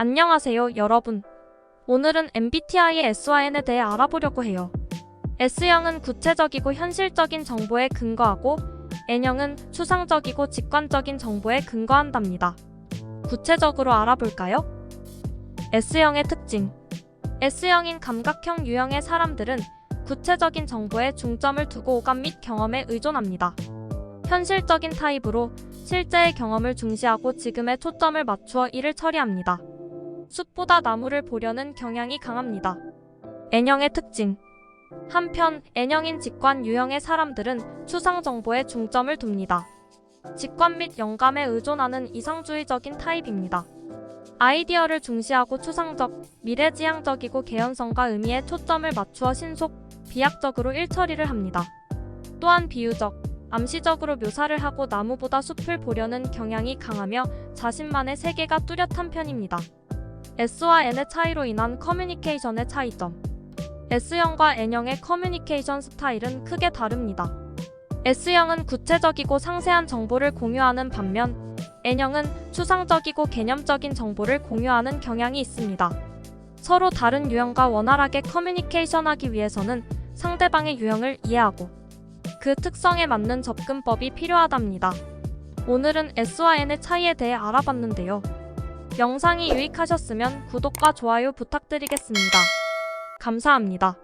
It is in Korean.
안녕하세요, 여러분. 오늘은 MBTI의 SYN에 대해 알아보려고 해요. S형은 구체적이고 현실적인 정보에 근거하고 N형은 추상적이고 직관적인 정보에 근거한답니다. 구체적으로 알아볼까요? S형의 특징. S형인 감각형 유형의 사람들은 구체적인 정보에 중점을 두고 오감 및 경험에 의존합니다. 현실적인 타입으로 실제의 경험을 중시하고 지금에 초점을 맞추어 일을 처리합니다. 숲보다 나무를 보려는 경향이 강합니다. N형의 특징. 한편 N형인 직관 유형의 사람들은 추상 정보에 중점을 둡니다. 직관 및 영감에 의존하는 이상주의적인 타입입니다. 아이디어를 중시하고 추상적, 미래지향적이고 개연성과 의미에 초점을 맞추어 신속, 비약적으로 일처리를 합니다. 또한 비유적, 암시적으로 묘사를 하고 나무보다 숲을 보려는 경향이 강하며 자신만의 세계가 뚜렷한 편입니다. S와 N의 차이로 인한 커뮤니케이션의 차이점. S형과 N형의 커뮤니케이션 스타일은 크게 다릅니다. S형은 구체적이고 상세한 정보를 공유하는 반면 N형은 추상적이고 개념적인 정보를 공유하는 경향이 있습니다. 서로 다른 유형과 원활하게 커뮤니케이션하기 위해서는 상대방의 유형을 이해하고 그 특성에 맞는 접근법이 필요하답니다. 오늘은 S와 N의 차이에 대해 알아봤는데요. 영상이 유익하셨으면 구독과 좋아요 부탁드리겠습니다. 감사합니다.